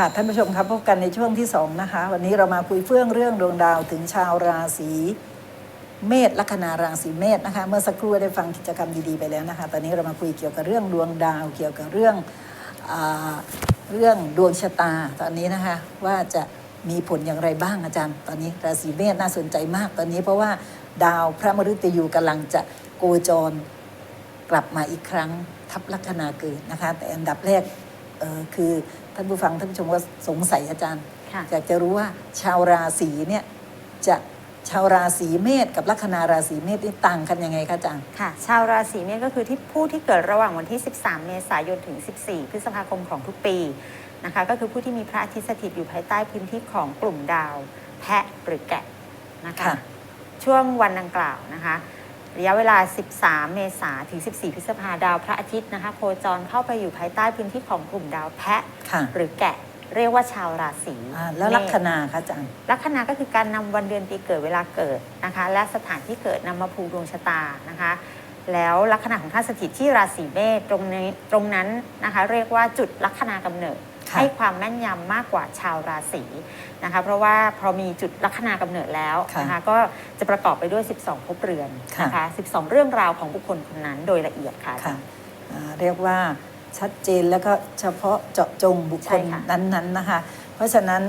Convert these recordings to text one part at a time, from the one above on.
ค่ะท่านผู้ชมครับพบกันในช่วงที่สองนะคะวันนี้เรามาคุยเฟื่องเรื่องดวงดาวถึงชาวราศีเมษลัคนาราศีเมษนะคะเมื่อสักครู่ได้ฟังกิจกรรมดีๆไปแล้วนะคะตอนนี้เรามาคุยเกี่ยวกับเรื่องดวงดาว เกี่ยวกับเรื่องอเรื่องดวงชะตาตอนนี้นะคะว่าจะมีผลอย่างไรบ้างอาจารย์ ตอนนี้ราศีเมษน่าสนใจมากตอนนี้เพราะว่าดาวพระมฤตยูกำลังจะโกจรกลับมาอีกครั้งทับลัคนาเกิดนะคะแต่อันดับแรก เอ่อคือท่านผู้ฟังท่านผู้ชมก็สงสัยอาจารย์ค่ะ อยากจะรู้ว่าชาวราศีเนี่ยจะชาวราศีเมษกับลัคนาราศีเมษนี่ต่างกันยังไงคะอาจารย์ ค่ะ ชาวราศีเมษก็คือที่ผู้ที่เกิดระหว่างวันที่ 13 เมษายนถึง 14 พฤษภาคมของทุกปีนะคะ ก็คือผู้ที่มีพระอาทิตย์สถิตอยู่ภายใต้พื้นที่ของกลุ่มดาว แพะหรือแกะนะคะ ค่ะ ช่วงวันดังกล่าวนะคะ ระยะเวลา 13 เมษาถึง 14 พฤษภาดาวพระอาทิตย์นะคะ โคจรเข้าไปอยู่ภายใต้พื้นที่ของกลุ่มดาวแพะ ค่ะหรือแกะเรียกว่าชาวราศีอ่าแล้วเมษลัคนาคะอาจารย์ ลัคนาก็คือการนำวันเดือนปีเกิดเวลาเกิดนะคะ และสถานที่เกิดนำมาผูกดวงชะตานะคะ แล้วลัคนาของท่านสถิตที่ราศีเมษตรงนี้ตรงนั้นนะคะ เรียกว่าจุดลัคนากำเนิดค่ะ ให้ความแม่นยำมากกว่าชาวราศีนะคะเพราะว่าพอมีจุดลัคนากำเนิดแล้วนะคะก็จะประกอบไปด้วย 12ภพเรือนนะคะ12 เรื่องราวของบุคคลคนนั้นโดยละเอียดค่ะค่ะอ่าเรียกว่าชัดเจนแล้วก็เฉพาะเจาะจงบุคคลใช่ค่ะนั้นๆนะคะ เพราะฉะนั้น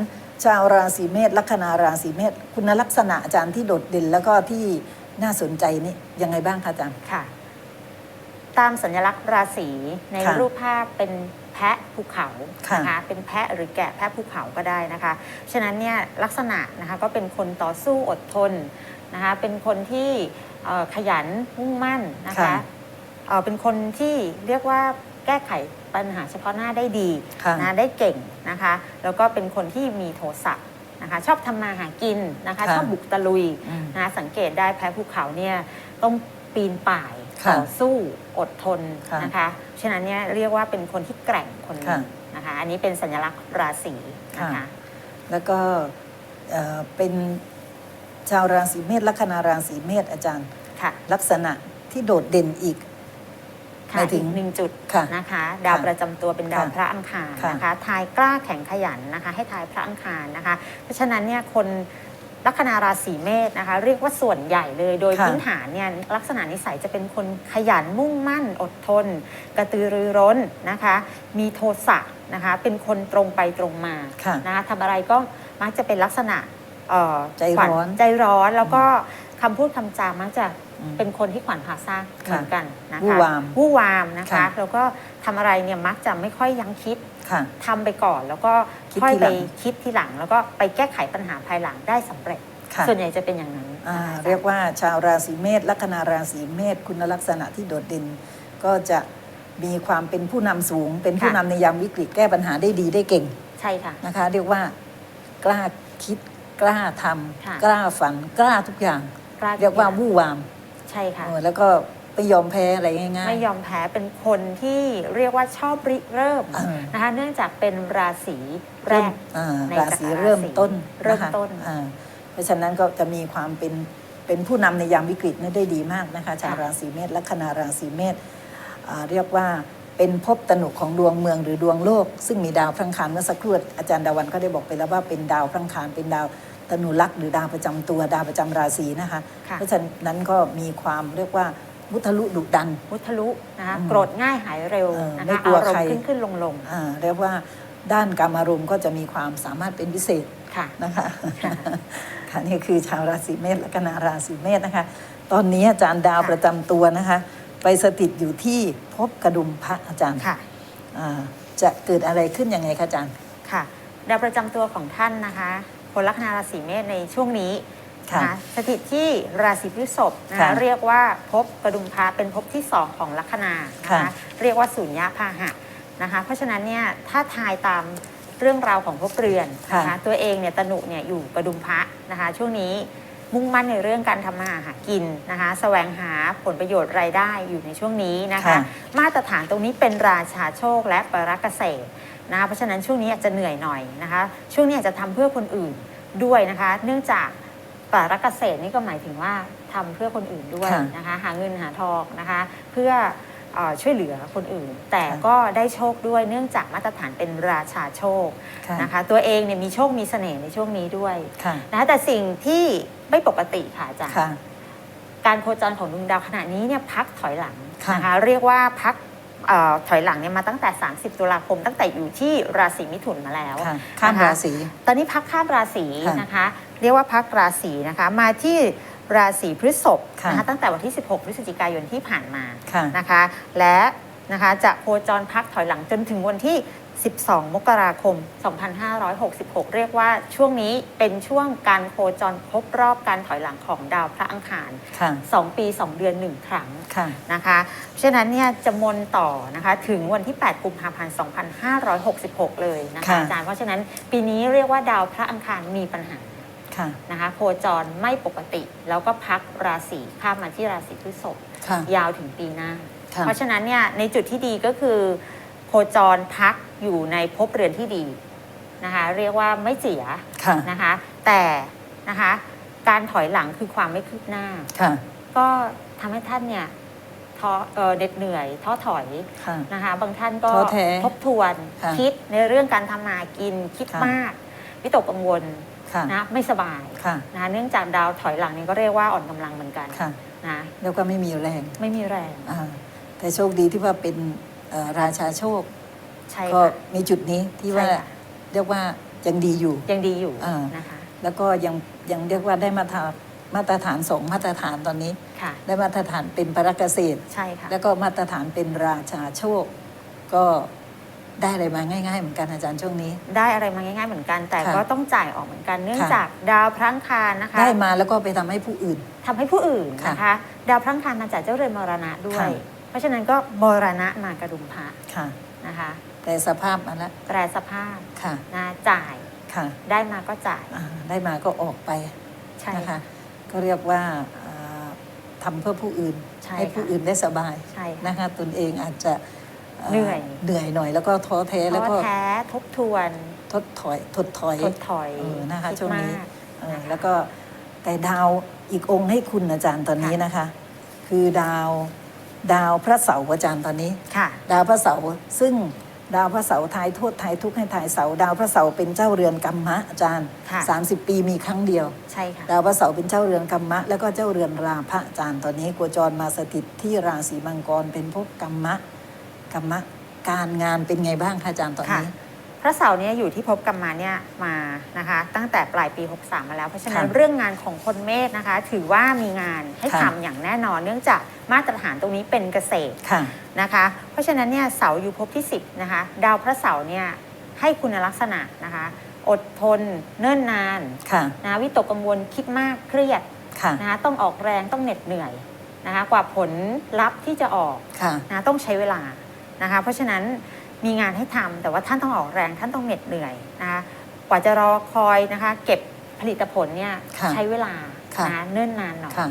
ชาวราศีเมษลัคนาราศีเมษคุณลักษณะอาจารย์ที่โดดเด่นแล้วก็ที่น่าสนใจนี่ยังไงบ้างคะอาจารย์ค่ะ ตามสัญลักษณ์ราศีในค่ะรูปภาพเป็นแพะภูเขาค่ะ นะคะเป็นแพะหรือแกะแพะภูเขาก็ได้นะคะฉะนั้นเนี่ยลักษณะนะคะก็เป็นคนต่อสู้อดทนนะคะเป็นคนที่เอ่อขยันมุ่งมั่นนะคะค่ะ เอ่อเป็นคนที่เรียกว่าแก้ไขปัญหาเฉพาะหน้าได้ดี ค่ะ นะได้เก่งนะคะ แล้วก็เป็นคนที่มีโทสะนะคะ ชอบทำมาหากินนะคะ ค่ะชอบบุกตะลุยอืม นะสังเกตได้แพ้ภูเขาเนี่ยต้องปีนป่าย ค่ะต่อสู้อดทนค่ะนะคะฉะนั้นเนี่ยเรียกว่าเป็นคนที่แกร่งคนหนึค่ะงนะคะอันนี้เป็นสัญลักษณ์ราศีนะคะ แล้วก็เอ่อเป็นชาวราศีเมษลัคนาราศีเมษอาจารย์ ค่ะลักษณะที่โดดเด่นอีก หค่ะมายถึอีงกหนึ่งจุดค่ะนะคะ ดาวค่ะประจำตัวเป็นดาวค่ะพระอังคารค่ะนะคะทายกล้าแข็งขยันนะคะ ให้ทายพระอังคารนะคะ เพราะฉะนั้นเนี่ยคน ลัคนาราศีเมษนะคะ เรียกว่าส่วนใหญ่เลย โดยค่ะพื้นฐานเนี่ยลักษณะนิสัยจะเป็นคนขยันมุ่งมั่น อดทน กระตือรือร้นนะคะ มีโทสะนะคะ เป็นคนตรงไปตรงมาค่ะนะคะทำอะไรก็มักจะเป็นลักษณะเอ่อใจร้อนขวัญใจร้อนแล้วก็คำพูดคำจามักจะอืมเป็นคนที่ขวัญผาซากเหมือนกันนะคะวู่วามวู่วามนะคะ ค่ะ แล้วก็ทำอะไรเนี่ยมักจะไม่ค่อยยั้งคิด ค่ะทำไปก่อนแล้วก็คิดค่อยทีหลัไปงคิดทีหลัง แล้วก็ไปแก้ไขปัญหาภายหลังได้สำเร็จค่ะส่วนใหญ่จะเป็นอย่างนั้นอ่านะคะเรียกว่าชาวราศีเมษลัคนาราศีเมษคุณลักษณะที่โดดเด่นก็จะมีความเป็นผู้นำสูง เป็นผู้นำในยามวิกฤตแก้ปัญหาได้ดีได้เก่ง ใช่ค่ะนะคะ เรียกว่ากล้าคิดกล้าทค่ะำกล้าฝันกล้าทุกอย่างกล้เรียกว่าวู่วาม ใช่ค่ะเออแล้วก็ ไม่ยอมแพ้อะไรง่ายๆ ไม่ยอมแพ้เป็นคนที่เรียกว่าชอบริเริ่มเออนะคะเนื่องจากเป็นราศีแรเริ่มกอ่าในราจักรศีราศีเริ่มต้นเริ่มนะคะต้นอ่าเพราะฉะนั้นก็จะมีความเป็นเป็นผู้นำในยามวิกฤตนี่ได้ดีมากนะคะชาวราศีเมษลัคนาราศีเมษอ่าเรียกว่าเป็นภพตนุของดวงเมืองหรือดวงโลก ซึ่งมีดาวพระอังคารเมื่อสักครู่อาจารย์ดาวันก็ได้บอกไปแล้วว่าเป็นดาวพระอังคารเป็นดาวตนุลักษ์หรือดาวประจำตัวดาวประจำราศีนะคะค่ะเพราะฉะนั้นก็มีความเรียกว่า มุทะลุดุดัน มุทะลุนะคะอืมโกรธง่ายหายเร็วเออนะไม่คะกลัวอารมใครณ์ขึ้นขึ้นลงลงอ่าเรียกว่าด้านการอารมณ์ก็จะมีความสามารถเป็นพิเศษค่ะนะคะค่ะนี่คือชาวราศีเมษและคณะราศีเมษนะคะ ตอนนี้อาจารย์ดาวค่ะประจำตัวนะคะ ไปสถิตอยู่ที่ภพกระดุมพระอาจารย์ค่ะอ่าจะเกิดอะไรขึ้นยังไงคะอาจารย์ค่ะดาวประจำตัวของท่านนะคะคนลัคนาราศีเมษในช่วงนี้นะ ค่ะคะสถิตที่ราศีพฤษภนะค่ะคะเรียกว่าภพกระดุมพระเป็นภพที่สองของลัคนานะค่ะคะเรียกว่าสุญญาพาหะนะคะ เพราะฉะนั้นเนี่ยถ้าทายตามเรื่องราวของภพเรือนนะคะตัวเองเนี่ยตนุเนี่ยอยู่กระดุมพระนะคะ ช่วงนี้มุ่งมั่นในเรื่องการทำมาหากินนะคะแสวงหาผลประโยชน์รายได้อยู่ในช่วงนี้นะคะ ค่ะ มาตรฐานตรงนี้เป็นราชาโชคและปรกเกษตรนะคะเพราะฉะนั้นช่วงนี้อาจจะเหนื่อยหน่อยนะคะ ช่วงนี้อาจจะทำเพื่อคนอื่นด้วยนะคะ เนื่องจาก ปรกเกษตรนี่ก็หมายถึงว่าทำเพื่อคนอื่นด้วยค่ะนะคะหาเงินหาทองนะคะ เพื่อเอ่อช่วยเหลือคนอื่น แต่ค่ะก็ได้โชคด้วยเนื่องจากมาตรฐานเป็นราชาโชคค่ะนะคะ ตัวเองเนี่ยมีโชคมีเสน่ห์ในช่วงนี้ด้วยค่ะนะคะแต่สิ่งที่ไม่ปกติค่ะอาจารย์ค่ะการโคจรของดวงดาวขณะนี้เนี่ยพักถอยหลังค่ะนะคะเรียกว่าพักเออถอยหลังเนี่ยมาตั้งแต่ 30 ตุลาคม ตั้งแต่อยู่ที่ราศีมิถุนมาแล้วค่ะข้ามนะคะราศีตอนนี้พักข้ามราศีค่ะนะคะ เรียกว่าพักราศีนะคะมาที่ราศีพฤษภค่ะนะคะตั้งแต่วันที่ 16 พฤศจิกายนที่ผ่านมาค่ะนะคะ และนะคะจะโคจรพักถอยหลังจนถึงวันที่ 12 มกราคม 2566 เรียกว่าช่วงนี้เป็นช่วงการโคจรครบรอบการถอยหลังของดาวพระอังคารค่ะ2ปี 2 เดือน 1 ครั้งค่ะนะคะเพราะฉะนั้นเนี่ยจะมนต่อนะคะถึงวันที่ 8 กุมภาพันธ์ 2566 เลยนะคะค่ะอาจารย์เพราะฉะนั้นปีนี้เรียกว่าดาวพระอังคารมีปัญหาค่ะนะคะโคจรไม่ปกติ แล้วก็พักราศีข้ามมาที่ราศีพฤษภค่ะยาวถึงปีหน้าค่ะเพราะฉะนั้นเนี่ยในจุดที่ดีก็คือ โคจรพักอยู่ในภพเรือนที่ดีนะคะเรียกว่าไม่เสียค่ะนะคะแต่นะคะการถอยหลังคือความไม่คืบหน้า ค่ะ ก็ทำให้ท่านเนี่ยท้อเอ่อเหน็ดเหนื่อยท้อถอยค่ะ นะคะบางท่านก็ท้อแท้ทบทวนค่ะคิดในเรื่องการทำมาหากินคิดค่ะ มากวิตกกังวลค่ะ นะไม่สบายค่ะ นะคะเนื่องจากดาวถอยหลังนี่ก็เรียกว่าอ่อนกำลังเหมือนกันค่ะ นะแล้วก็ไม่มีแรงไม่มีแรง อ่าแต่โชคดีที่ว่าเป็น เอ่อราชาโชค ใช่ก็ค่ะ มีจุดนี้ที่ว่าใช่ค่ะ เรียกว่ายังดีอยู่ ยังดีอยู่อ่านะคะแล้วก็ยังยังเรียกว่าได้มาตรมาตรฐานสองมาตรฐานตอนนี้ ค่ะ ได้มาตรฐานเป็นปรกเกษตร ใช่ค่ะ แล้วก็มาตรฐานเป็นราชาโชค ก็ได้อะไรมาง่าย ๆ เหมือนกันอาจารย์ช่วงนี้ ได้อะไรมาง่ายๆเหมือนกัน แต่ค่ะก็ต้องจ่ายออกเหมือนกัน เนื่องค่ะ จากดาวพระอังคารนะคะได้มาแล้วก็ไปทำให้ผู้อื่น ทำให้ผู้อื่นค่ะนะคะ ดาวพระอังคารมาจากเจ้าเรือนมรณะด้วค่ะย เพราะฉะนั้นก็มรณะมากระดุมพระค่ะ นะคะ แต่สภาพมาแล้วแปรสภาพค่ะนะจ่ายค่ะได้มาก็จ่ายอ่าได้มาก็ออกไปใช่นะคะค่ะก็เรียกว่าอ่าทำเพื่อผู้อื่นใช่ให้ผู้ค่ะอื่นได้สบายใช่ค่ะ นะคะตนเองอาจจะาเหนื่อย เหนื่อยหน่อยแล้วก็ท้อแท้แล้วท้ก็อแท้ทบทวนทดถอยถดถอย ถดถอยเออนะคะดช่วงนี้ มาก เออแล้วก็แต่ดาวอีกองค์ให้คุณอาจารย์ตอนนี้ค่ะนะคะ คือดาว ดาวพระเสาร์อาจารย์ตอนนี้ ค่ะ ดาวพระเสาร์ซึ่งดาวพระเสาร์ทายโทษทายทุกข์ให้ทายเสาดาวพระเสาร์เป็นเจ้าเรือนกรรมะอาจารย์ ค่ะ 30 ปีมีครั้งเดียว ใช่ค่ะ ดาวพระเสาร์เป็นเจ้าเรือนกรรมะ แล้วก็เจ้าเรือนราพระอาจารย์ตอนนี้โคจรมาสถิตที่ราศีมังกรเป็นภพกรรมะกรรมะ การงานเป็นไงบ้างคะอาจารย์ตอนนี้ พระเสาร์เนี่ยอยู่ที่ภพกรรมาเนี่ยมานะคะ ตั้งแต่ปลายปี 63 มาแล้ว เพราะฉะนั้นค่ะเรื่องงานของคนเมษนะคะ ถือว่ามีงานให้ค่ะทำอย่างแน่นอน เนื่องจากมาตรฐานตรงนี้เป็นเกษตรค่ะ นะคะ เพราะฉะนั้นเนี่ยเสาร์อยู่ภพที่ 10 นะคะ ดาวพระเสาร์เนี่ยให้คุณลักษณะนะคะ อดทน เนิ่นนานค่ะ นะวิตกกังวลคิดมากเครียดค่ะ นะคะต้องออกแรงต้องเหน็ดเหนื่อยนะคะ กว่าผลลัพธ์ที่จะออก ค่ะ นะต้องใช้เวลานะคะ เพราะฉะนั้น มีงานให้ทำแต่ว่าท่านต้องออกแรงท่านต้องเหน็ดเหนื่อยนะคะกว่าจะรอคอยนะคะ เก็บผลิตผลเนี่ยค่ะใช้เวลาค่ะนะคะเนิ่นนานหน่อยค่ะ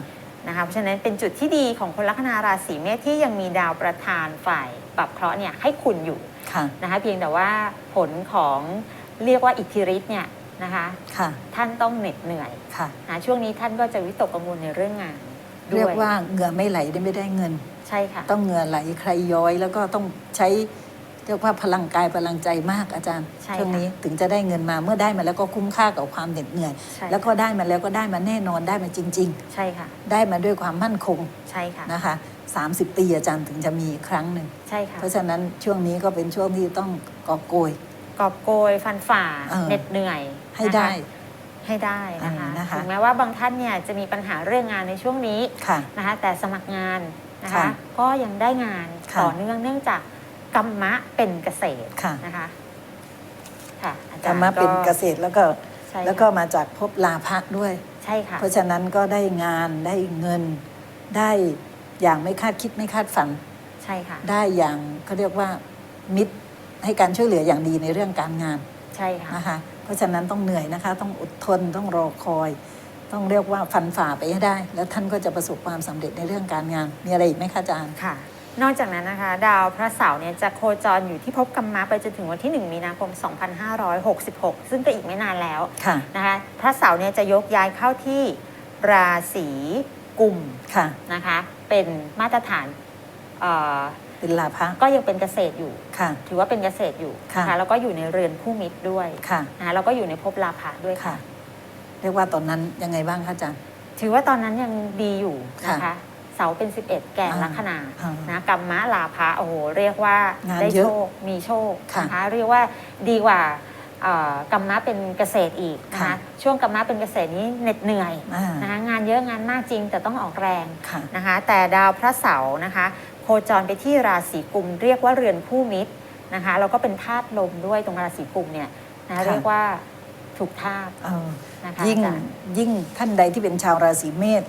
นะคะเพราะฉะนั้นเป็นจุดที่ดีของคนลัคนาราศีเมษที่ยังมีดาวประธานฝ่ายปรับเคราะห์เนี่ยให้คุณอยู่ค่ะนะคะเพียงแต่ว่าผลของเรียกว่าอิทธิฤทธิ์เนี่ยนะคะค่ะท่านต้องเหน็ดเหนื่อยค่ะนะช่วงนี้ท่านก็จะวิตกกังวลในเรื่องงานด้เรียกวยว่าเหงื่อไม่ไหลได้ไม่ได้เงิน ใช่ค่ะ ต้องเหงื่อไหลใครย้อยแล้วก็ต้องใช้ เรียกว่าพลังกายพลังใจมากอาจารย์ใช่ค่ะช่วงนี้ถึงจะได้เงินมาเมื่อได้มาแล้วก็คุ้มค่ากับความเหน็ดเหนื่อย ใช่ แล้วก็ได้มาแล้วก็ได้มาแน่นอนได้มาจริง ใช่ค่ะ ๆ ได้มาด้วยความมั่นคงใช่ค่ะ นะคะ 30 ปีอาจารย์ถึงจะมีครั้งหนึ่ง ใช่ค่ะเพราะฉะนั้นช่วงนี้ก็เป็นช่วงที่ต้องกอบโกย กอบโกยฟันฝ่าเออ เหน็ดเหนื่อยให้นะคะได้ ให้ได้นะคะเออนะคะ ถึงแม้ว่าบางท่านเนี่ยจะมีปัญหาเรื่องงานในช่วงนี้ค่ะ นะคะ แต่สมัครงานนะคะ ค่ะก็ยังได้งานค่ะ ต่อเนื่องเนื่องจาก กรรมะเป็นเกษตรค่ะ นะคะค่ะอาธจารรย์รมะเป็นเกษตรแล้วก็ใช่แล้วก็ค่ะมาจากภพลาภะด้วย ใช่ค่ะเพราะฉะนั้นก็ได้งานได้เงินได้อย่างไม่คาดคิดไม่คาดฝัน ใช่ค่ะ ได้อย่างเขาเรียกว่ามิตรให้การช่วยเหลืออย่างดีในเรื่องการงานใช่ค่ะ นะคะ เพราะฉะนั้นต้องเหนื่อยนะคะ ต้องอดทนต้องรอคอย ต้องเรียกว่าฟันฝ่าไปให้ได้ แล้วท่านก็จะประสบความสำเร็จในเรื่องการงาน มีอะไรอีกไหมคะอาจารย์ ค่ะ นอกจากนั้นนะคะ ดาวพระเสาร์เนี่ยจะโคจรอยู่ที่ภพกรรมะไปจนถึงวันที่ 1 มีนาคม 2566 ซึ่งก็อีกไม่นานแล้วค่ะ นะคะ พระเสาร์เนี่ยจะยกย้ายเข้าที่ราศีกุมค่ะ นะคะ เป็นมาตรฐานเอ่อเป็นลาภะก็ยังเป็นเกษตรอยู่ ค่ะ ถือว่าเป็นเกษตรอยู่ค่ะนะคะแล้วก็อยู่ในเรือนผู้มิตรด้วยค่ะ นะคะแล้วก็อยู่ในภพลาภะด้วยค่ะ ค่ะ เรียกว่าตอนนั้นยังไงบ้างคะอาจารย์ ถือว่าตอนนั้นยังดีอยู่นะค่ะคะเสาเป็น 11 แก่อ่าลัคนาอ่านะกรรมะลาภะโอ้โหเรียกว่างานได้เยอะโชคมีโชคค่ะนะคะเรียกว่าดีกว่าเอ่อกรรมะเป็นเกษตรอีกนะค่ะ คะช่วงกรรมะเป็นเกษตรนี้เหน็ดเหนื่อยอ่านะคะงานเยอะงานมากจริงแต่ต้องออกแรง ค่ะ นะคะแต่ดาวพระเสาร์นะคะโคจรไปที่ราศีกุม เรียกว่าเรือนคู่มิตรนะคะแล้วก็เป็นธาตุลมด้วยตรงราศีกุมเนี่ยนะค่ะ เรียกว่าถูกธาตุเออนะคะยิ่งอาจารย์ยิ่งท่านใดที่เป็นชาวราศีเมษ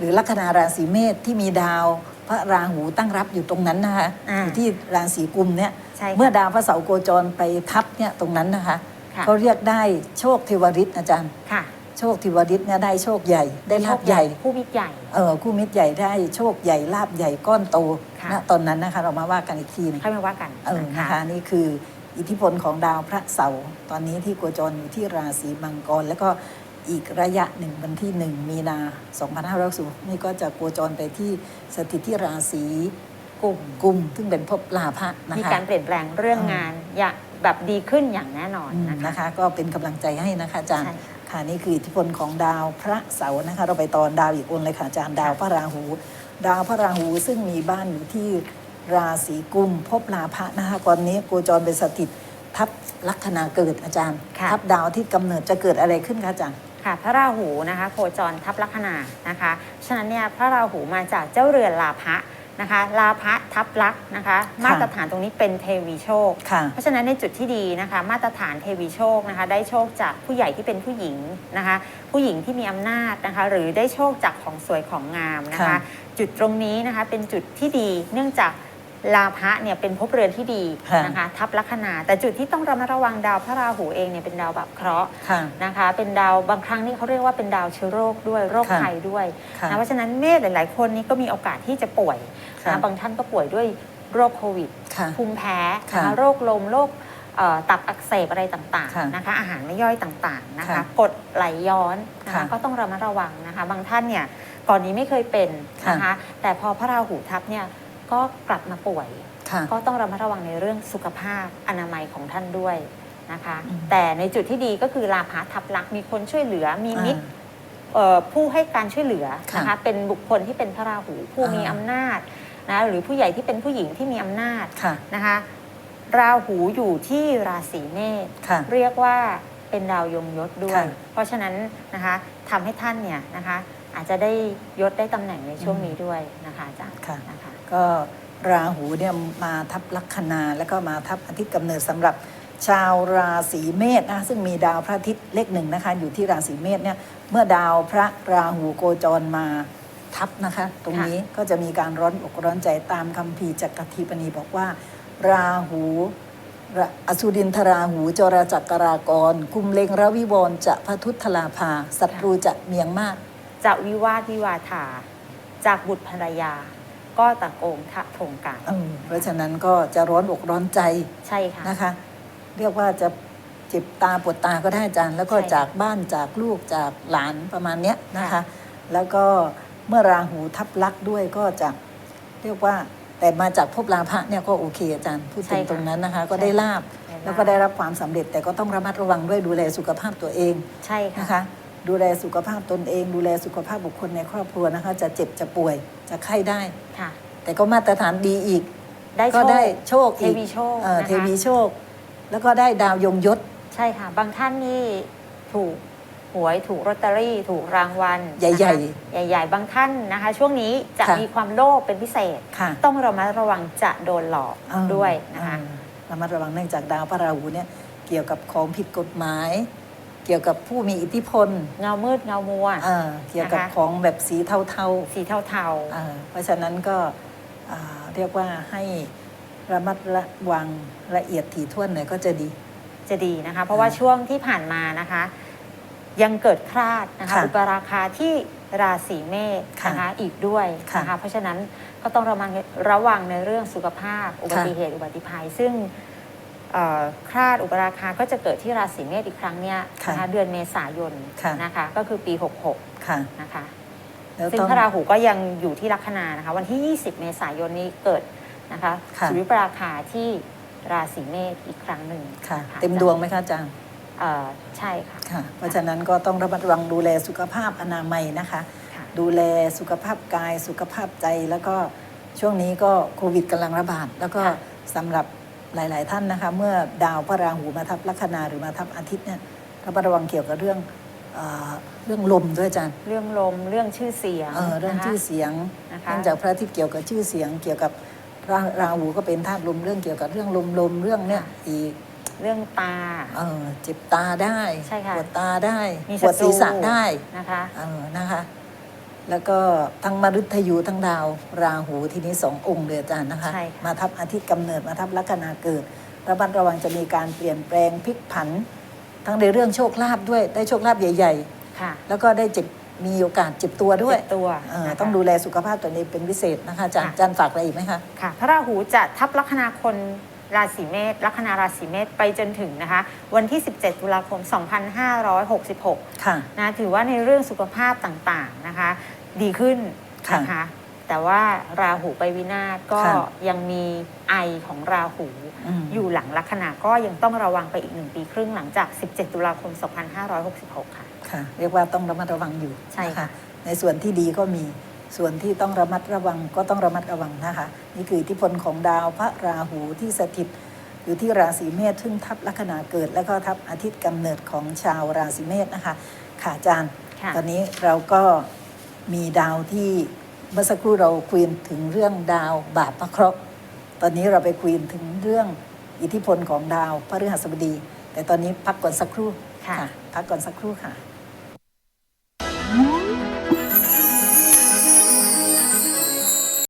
หรือลัคนาราศีเมษที่มีดาวพระราหูตั้งรับอยู่ตรงนั้นนะคะอ่าอยู่ที่ราศีกุมเนี่ยใช่ค่ะ เมื่อดาวพระเสาร์โคจรไปทับเนี่ยตรงนั้นนะคะค่ะเขาเรียกได้โชคเทวริตอาจารย์ ค่ะโชคเทวริตเนี่ยได้โชคใหญ่ได้ลาบใหญ่ ผู้มิตรใหญ่ เออคู่มิตรใหญ่ได้โชคใหญ่ลาบใหญ่ก้อนโตค่ะ ณตอนนั้นนะคะ เรามาว่ากันอีกทีหนึงค่อยมาว่ากันเออนะคะนี่คืออิทธิพลของดาวพระเสาร์ตอนนี้ที่โคจรอยู่ที่ราศีมังกร แล้วก็ อีกระยะหนึ่งวันที่หนึ่งมีนา 2560นี่ก็จะโคจรไปที่สถิตที่ราศีกุมกุมซึ่งเป็นภพลาภะนะมีคะการเปลี่ยนแปลงเรื่องเอองานอย่างแบบดีขึ้นอย่างแน่นอนอืมนะคะนะคะ ก็เป็นกำลังใจให้นะคะอาจารย์ใช่ค่ะนี่คืออิทธิพลของดาวพระเสาร์นะคะ เราไปตอนดาวอีกองค์เลยค่ะอาจารย์ดาวพระราหู ดาวพระราหูซึ่งมีบ้านอยู่ที่ราศีกุมภพลาภะนะคะตอนนี้โคจรเป็นสถิตทับลัคนาเกิดอาจารย์ค่ะทับดาวที่กำเนิดจะเกิดอะไรขึ้นคะอาจารย์ ค่ะพระราหูนะคะโคจรทับลัคนานะคะฉะนั้นเนี่ยพระราหูมาจากเจ้าเรือนลาภะนะคะลาภะทับลักษณ์นะคะ มาตรฐานตรงนี้เป็นเทวีโชคค่ะเพราะฉะนั้นในจุดที่ดีนะคะ มาตรฐานเทวีโชคนะคะ ได้โชคจากผู้ใหญ่ที่เป็นผู้หญิงนะคะ ผู้หญิงที่มีอำนาจนะคะ หรือได้โชคจากของสวยของงามนะคะค่ะจุดตรงนี้นะคะเป็นจุดที่ดีเนื่องจาก ลาภะเนี่ยเป็นภพเรือนที่ดีค่ะนะคะทับลัคนาแต่จุดที่ต้องระมัดระวังดาวพระราหูเองเนี่ยเป็นดาวแบบเคราะห์ค่ะนะคะ เป็นดาวบางครั้งนี่เขาเรียกว่าเป็นดาวเชื้อโรคด้วยโรคค่ะภัยด้วยค่ะนะเพราะฉะนั้นเมษหลาย ๆ คนนี่ก็มีโอกาสที่จะป่วยค่ะนะบางท่านก็ป่วยด้วยโรคโควิดค่ะภูมิแพ้นะค่ะคะโรคลมโรคเอ่อตับอักเสบอะไรต่างค่ะๆนะคะอาหารไม่ย่อยต่างๆนะคะค่ะกรดไหลย้อนนะค่ะคะก็ต้องระมัดระวังนะคะ บางท่านเนี่ยก่อนนี้ไม่เคยเป็นนะคะแต่พอพระราหูทับเนี่ย ก็กลับมาป่วย ค่ะ ก็ต้องระมัดระวังในเรื่องสุขภาพอนามัยของท่านด้วยนะคะ อืม แต่ในจุดที่ดีก็คือลาภะทับลักษณ์มีคนช่วยเหลือมีมิตร อ่า เอ่อผู้ให้การช่วยเหลือค่ะนะคะเป็นบุคคลที่เป็นพระราหูผู้อ่ามี มีอำนาจนะหรือผู้ใหญ่ที่เป็นผู้หญิงที่มีอำนาจค่ะ นะคะราหูอยู่ที่ราศีเมษค่ะ เรียกว่าเป็นดาวยงยศด้วย ค่ะเพราะฉะนั้นนะคะทำให้ท่านเนี่ยนะคะอาจจะได้ยศได้ตำแหน่งในช่วงนี้ด้วยนะคะอาจารย์ค่ะ นะคะ ก็ราหูเนี่ยมาทับลัคนาแล้วก็มาทับอาทิตย์กำเนิดสำหรับชาวราศีเมษนะซึ่งมีดาวพระอาทิตย์เลขหนึ่งนะคะอยู่ที่ราศีเมษเนี่ยเมื่อดาวพระราหูโกจรมาทับนะคะ ตรงนี้ก็จะมีการร้อนอกร้อนใจตามคัมภีร์จักรทีปณีบอกว่า ราหูระอสุรินทราหูจรจักรากร คุมเลงระวิวรณ์จะพระทุทธลาภาศัตรูจะเมียงมาก จะวิวาทวิวาทาจากบุตรภรรยา ก็ตะโกงทะทงกันเออเพราะฉะนั้นก็จะร้อนอกร้อนใจใช่ค่ะ นะคะ เรียกว่าจะเจ็บตาปวดตาก็ได้อาจารย์ แล้วก็ใช่จากบ้านจากลูกจากหลานประมาณเนี้ยนะคะ ค่ะ แล้วก็เมื่อราหูทับลักษณ์ด้วยก็จะเรียกว่าแต่มาจากภพลาภะเนี่ยก็โอเคอาจารย์พูดถึงตรงนั้นนะคะ ก็ได้ลาบได้ลาภแล้วก็ได้รับความสำเร็จแต่ก็ต้องระมัดระวังด้วยดูแลสุขภาพตัวเองใช่ค่ะ นะคะ ดูแลสุขภาพตนเอง ดูแลสุขภาพบุคคลในครอบครัวนะคะ จะเจ็บจะป่วยจะไข้ได้ ค่ะ แต่ก็มาตรฐานดีอีก ได้ก็โชคได้โชคอีกเทวีโชคเอ่อนะคะ เทวีโชค แล้วก็ได้ดาวยงยศใช่ค่ะ บางท่านนี่ถูกหวยถูกลอตเตอรี่ ถูกรางวัลใหญ่นะคะใหญ่ๆ บางท่านนะคะ ช่วงนี้จะค่ะ มีความโลภเป็นพิเศษ ค่ะ ต้องระมัดระวังจะโดนหลอกเออด้วยนะคะ เออระมัดระวังเนื่องจากดาวพระราหูเนี่ยเกี่ยวกับของผิดกฎหมายเกี่ยวกับผู้มีอิทธิพลเงามืดเงามัวเออเกี่ยวกับนะคะของแบบสีเทาสีเทาๆเออเพราะฉะนั้นก็อ่าเรียกว่าให้ระมัดระวังละเอียดถี่ถ้วนหน่อยก็จะดีๆจะดีนะคะ เพราะว่าช่วงที่ผ่านมานะคะ ยังเกิดคลาดนะคะค่ะอุปราคาที่ราศีเมษค่ะนะคะอีกด้วยค่ะนะคะเพราะฉะนั้นก็ต้องระมัดระวังในเรื่องสุขภาพ อุบัติเหตุอุบัติภัยซึ่งเอ่อ คลาดอุปราคาก็จะเกิดที่ราศีเมษอีกครั้งเนี่ยค่ะนะคะเดือนเมษายนค่ะนะคะก็คือปี 66ค่ะนะคะแล้วซึ่งต้องพระราหูก็ยังอยู่ที่ลัคนานะคะวันที่ 20 เมษายนนี้เกิดนะคะค่ะสุริปราคาที่ราศีเมษอีกครั้งหนึ่งค่ะนะคะเต็มดวงไหมคะอาจารย์เอ่อใช่ค่ะค่ะ เพราะฉะนั้นก็ต้องระมัดระวังดูแลสุขภาพอนามัยนะคะค่ะดูแลสุขภาพกายสุขภาพใจแล้วก็ช่วงนี้ก็โควิดกำลังระบาด แล้วก็ค่ะสำหรับ หลาย ๆ ท่านนะคะ เมื่อดาวพระราหูมาทับลัคนาหรือมาทับอาทิตย์เนี่ยระมัดระวังเกี่ยวกับเรื่องเอ่อเรื่องลมด้วยอาจารย์เรื่องลมเรื่องชื่อเสียงเออเรื่องนะคะ ชื่อเสียงนะคะ เนื่องจากพระอาทิตย์เกี่ยวกับชื่อเสียง เกี่ยวกับราราหูก็เป็นธาตุลมเรื่องเกี่ยวกับเรื่องลมลมเรื่องเนี่ยอีกเรื่องตา เออเจ็บตาได้ใช่ค่ะ ปวดตาได้มีปวดศีรษะศัตรูได้นะคะ เออนะคะ แล้วก็ทั้งมฤตยูทั้งดาวราหูทีนี้สององค์เลยอาจารย์นะคะ ใช่ค่ะ มาทับอาทิตย์กำเนิดมาทับลัคนาเกิดระมัดระวังจะมีการเปลี่ยนแปลงพลิกผัน ทั้งในเรื่องโชคลาภด้วยได้โชคลาภใหญ่ ค่ะๆ แล้วก็ได้เจ็บมีโอกาสเจ็บตัวด้วยเจ็บตัวเออนะคะ ต้องดูแลสุขภาพตัวเองเป็นพิเศษนะคะอาจารย์ค่ะ อาจารย์ฝากอะไรอีกไหมคะ ค่ะพระราหูจะทับลัคนาคนราศีเมษลัคนาราศีเมษไปจนถึงนะคะ วันที่ 17 ตุลาคม 2566 ค่ะ นะถือว่าในเรื่องสุขภาพต่างๆนะคะ ดีขึ้นค่ะ นะคะแต่ว่าราหูไปวินาศก็ค่ะ ยังมีไอของราหูอืมอยู่หลังลัคนาก็ยังต้องระวังไปอีกหนึ่งปีครึ่งหลังจาก 17 ตุลาคม 2566 ค่ะ ค่ะ เรียกว่าต้องระมัดระวังอยู่ใช่นะค่ะคะในส่วนที่ดีก็มีส่วนที่ต้องระมัดระวังก็ต้องระมัดระวังนะคะ นี่คืออิทธิพลของดาวพระราหูที่สถิต อยู่ที่ราศีเมษซึ่งทับลัคนาเกิด แล้วก็ทับอาทิตย์กำเนิดของชาวราศีเมษนะคะ ค่ะอาจารย์ ค่ะ ตอนนี้เราก็ มีดาวที่เมื่อสักครู่เราคุยถึงเรื่องดาวบาปพระเคราะห์ตอนนี้เราไปคุยถึงเรื่องอิทธิพลของดาวพระฤหัสบดี แต่ตอนนี้พักก่อนสักครู่ค่ะ พักก่อนสักครู่ค่ะ